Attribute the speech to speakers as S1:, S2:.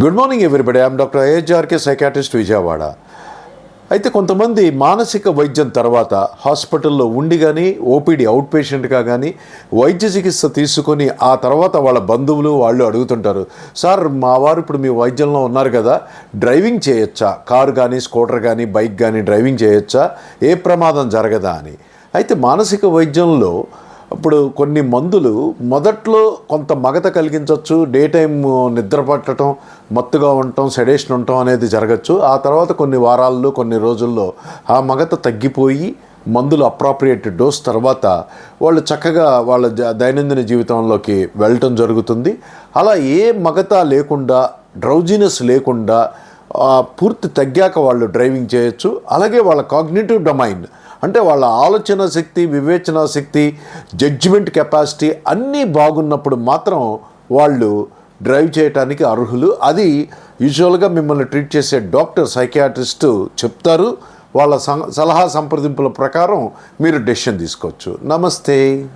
S1: Good morning everybody I'm doctor A H R K psychiatrist Vijayawada అయితే కొంతమంది మానసిక వైద్యం తర్వాత హాస్పిటల్లో ఉండి కానీ ఓపీడీ అవుట్ పేషెంట్గా కానీ వైద్య చికిత్స తీసుకొని ఆ తర్వాత వాళ్ళ బంధువులు వాళ్ళు అడుగుతుంటారు సార్ మా వారు ఇప్పుడు మీ వైద్యంలో ఉన్నారు కదా డ్రైవింగ్ చేయొచ్చా? కారు కానీ స్కూటర్ కానీ బైక్ కానీ డ్రైవింగ్ చేయొచ్చా? ఏ ప్రమాదం జరగదా? అని. అయితే మానసిక వైద్యంలో ఇప్పుడు కొన్ని మందులు మొదట్లో కొంత మగత కలిగించవచ్చు డే టైం నిద్ర పట్టడం మత్తుగా ఉండటం సెడేషన్ ఉండటం అనేది జరగచ్చు. ఆ తర్వాత కొన్ని వారాల్లో కొన్ని రోజుల్లో ఆ మగత తగ్గిపోయి మందులు అప్రాప్రియేట్ డోస్ తర్వాత వాళ్ళు చక్కగా వాళ్ళ దైనందిన జీవితంలోకి వెళ్ళటం జరుగుతుంది. అలా ఏ మగత లేకుండా డ్రౌజినెస్ లేకుండా పూర్తి తగ్గాక వాళ్ళు డ్రైవింగ్ చేయొచ్చు. అలాగే వాళ్ళ కాగ్నేటివ్ డొమైన్ అంటే వాళ్ళ ఆలోచన శక్తి వివేచన శక్తి జడ్జిమెంట్ కెపాసిటీ అన్నీ బాగున్నప్పుడు మాత్రం వాళ్ళు డ్రైవ్ చేయడానికి అర్హులు. అది యూజువల్గా మిమ్మల్ని ట్రీట్ చేసే డాక్టర్ సైకియాట్రిస్టు చెప్తారు. వాళ్ళ సలహా సంప్రదింపుల ప్రకారం మీరు డెసిషన్ తీసుకోవచ్చు. నమస్తే.